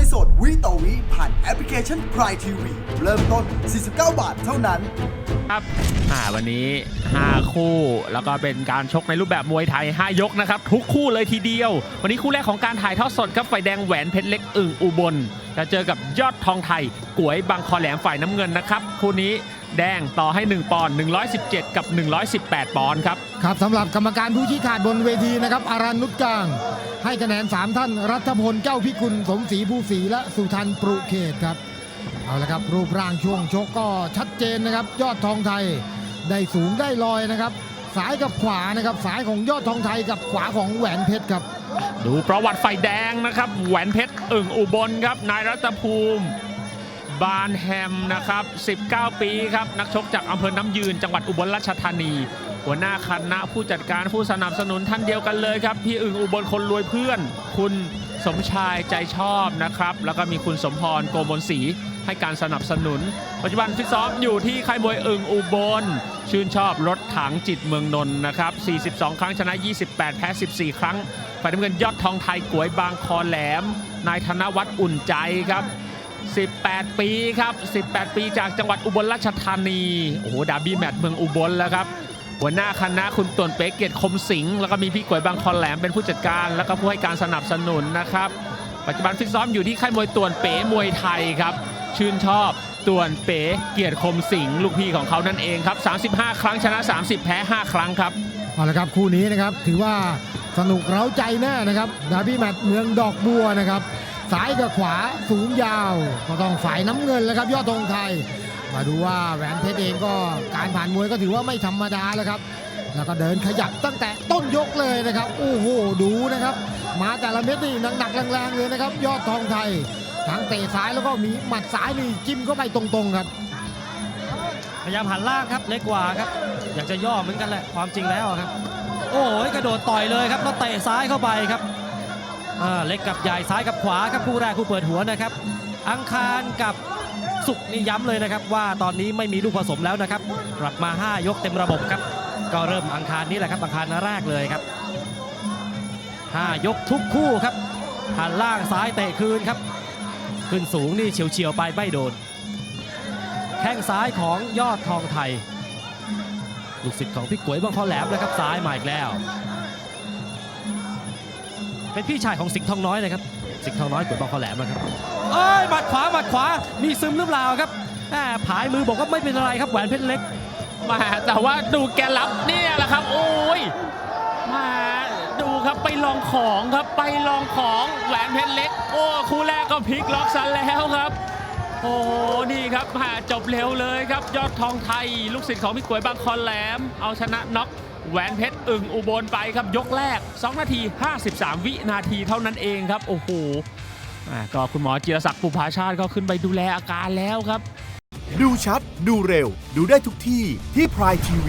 วยสดวิต่อวิผ่านแอปพลิเคชัน Prime TV เริ่มต้น 49 บาทเท่านั้น ครับอ่าวันนี้ 5 คู่แล้วก็เป็นการชกในรูปแบบมวยไทย 5 ยกนะครับ ทุกคู่เลยทีเดียว วันนี้คู่แรกของการถ่ายทอดสดครับไฟแดงแหวนเพชรเล็กอึ่งอุบลจะเจอกับยอดทองไทยก๋วยบางคอแหลมฝ่ายน้ำเงินนะครับ คู่นี้แดงต่อให้ 1 ปอนด์117 กับ 118 ปอนด์ครับ ครับสำหรับกรรมการผู้ชี้ขาดบนเวทีนะครับอารันนุชกลาง ให้คะแนน 3 ท่าน รัฐพลเจ้าพิกุลสมศรีผู้ศรีและสุทันปรุเขตครับ เอาละครับรูปร่างช่วงชกก็ชัดเจนนะครับ ยอดทองไทยได้สูงได้ลอยนะครับสายกับขวานะครับสายของยอดทองไทยกับขวาของแหวนเพชรครับ ดูประวัติไฟแดงนะครับ แหวนเพชรอึ่งอุบลครับนายรัตภูมิ บานแฮมนะครับ 19 ปีครับ นักชกจากอำเภอน้ำยืนจังหวัดอุบลราชธานี หัวหน้าคณะผู้จัดการผู้สนับสนุนท่านเดียวกันเลยครับ พี่อึ่งอุบลคนรวยเพื่อน คุณสมชายใจชอบนะครับ แล้วก็มีคุณสมพรโกมลศรีให้การสนับสนุน ปัจจุบันฟิตซ้อมอยู่ที่ค่ายมวยอึ่งอุบล ชื่นชอบรถถังจิตเมืองนนท์นะครับ 42 ครั้งชนะ 28 แพ้ 14 ครั้งฝ่ายน้ำเงินยอดทองไทยกวยบางคอแหลม นายธนวัฒน์อุ่นใจครับ18 ปีครับ 18 ปีจากจังหวัดอุบลราชธานี โอ้โห ดาบี้แมตช์เมืองอุบลแล้วครับ หัวหน้าคณะคุณตวนเป๊กเกียรติคมสิงห์แล้วก็มีพี่กวยบางคอนแหลมเป็นผู้จัดการ แล้วก็ผู้ให้การสนับสนุนนะครับ ปัจจุบันฟิตซ้อมอยู่ที่ค่ายมวยตวนเป๋มวยไทยครับ ชื่นชอบตวนเป๋เกียรติคมสิงห์ลูกพี่ของเขานั่นเองครับ 35 ครั้งชนะ 30 แพ้ 5 ครั้งครับเอาละครับคู่นี้นะครับถือว่าสนุกเร้าใจแน่นะครับดาบี้แมตช์เมืองดอกบัวนะครับซ้ายกับขวาสูงยาวก็ต้องฝ่ายน้ำเงินแล้วครับยอดธงไทย มาดูว่าแหวนเพชรเองก็การผ่านมวยก็ถือว่าไม่ธรรมดาแล้วครับ แล้วก็เดินขยับตั้งแต่ต้นยกเลยนะครับ โอ้โห ดูนะครับ มาแต่ละเม็ดนี่หนักๆแรงๆเลยนะครับ ยอดทองไทย ทั้งเตะซ้ายแล้วก็มีหมัดซ้ายนี่จิ้มเข้าไปตรงๆครับ พยายามหันล่างครับเล็กกว่าครับ อยากจะย่อเหมือนกันแหละความจริงแล้วครับ โอ้ยกระโดดต่อยเลยครับแล้วเตะซ้ายเข้าไปครับเล็กกับใหญ่ซ้ายกับขวาครับคู่แรกคู่เปิดหัวนะครับ อังคารกับุกร์นี่ย้ำเลยนะครับ ว่าตอนนี้ไม่มีลูกผสมแล้วนะครับกลับมา 5 ยกเต็มระบบครับ ก็เริ่มอังคารนี้แหละครับ อังคารแรกเลยครับ 5 ยกทุกคู่ครับหันล่างซ้ายเตะคืนครับ ขึ้นสูงนี่เฉียวๆไปไม่โดน แข้งซ้ายของยอดทองไทย ลูกศิษย์ของพี่ก๋วยบางคอแหลมนะครับซ้ายมาอีกแล้ว เป็นพี่ชายของสิงห์ทองน้อยนะครับ สิงห์ทองน้อยก๋วยบางคอแหลมนะครับเอ้ยหมัดขวาหมัดขวามีซึมหรือเปล่าครับแหมผายมือบอกว่าไม่เป็นอะไรครับแหวนเพชรเล็กมาแต่ว่าดูแกรับเนี่ยแหละครับ โอ้ยมาดูครับไปลองของครับไปลองของแหวนเพชรเล็ก โอ้คู่แรกก็พลิกล็อกซะแล้วครับ โอ้โหนี่ครับมาจบเร็วเลยครับ ยอดทองไทย ลูกศิษย์ของพี่กวยบางคอนแหลม เอาชนะน็อก แหวนเพชรอึ่งอุบลไปครับยกแรก 2 นาที 53 วินาทีเท่านั้นเองครับ โอ้โหก็คุณหมอจิรศักดิ์ปุภาชาติก็ขึ้นไปดูแลอาการแล้วครับ ดูชัด ดูเร็ว ดูได้ทุกที่ที่ Prime TV